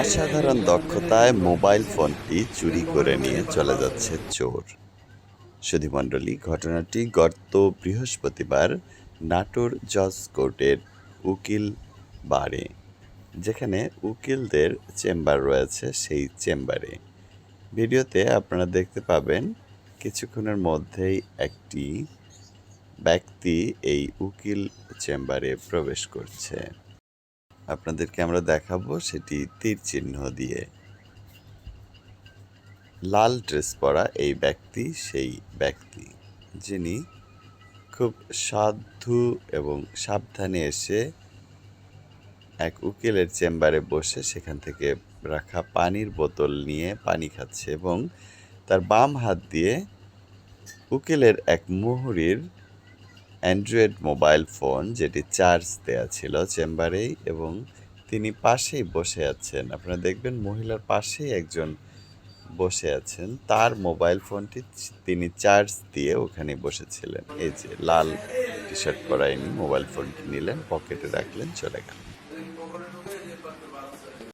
অসাধারণ দক্ষতায় মোবাইল ফোনটি চুরি করে নিয়ে চলে যাচ্ছে চোর। সুধীমণ্ডলী, ঘটনাটি গত বৃহস্পতিবার নাটোর জজ কোর্টের উকিল বারে যেখানে উকিলদের চেম্বার রয়েছে সেই চেম্বারে। ভিডিওতে আপনারা দেখতে পাবেন, কিছুক্ষণের মধ্যেই একটি ব্যক্তি এই উকিল চেম্বারে প্রবেশ করছে। আপনাদেরকে আমরা দেখাবো সেটি তীর চিহ্ন দিয়ে। লাল ড্রেস পরা এই ব্যক্তি, সেই ব্যক্তি যিনি খুব সাধু এবং সাবধানে এসে এক উকিলের চেম্বারে বসে সেখান থেকে রাখা পানির বোতল নিয়ে পানি খাচ্ছে এবং তার বাম হাত দিয়ে উকিলের এক মুহুরির অ্যান্ড্রয়েড মোবাইল ফোন যেটি চার্জ দেয়া ছিল চেম্বারেই এবং তিনি পাশেই বসে আছেন। আপনারা দেখবেন মহিলার পাশেই একজন বসে আছেন। তার মোবাইল ফোনটি তিনি চার্জ দিয়ে ওখানে বসেছিলেন। এই যে লাল টি শার্ট পরায়নি মোবাইল ফোনটি নিলেন, পকেটে রাখলেন, চলে গেলেন।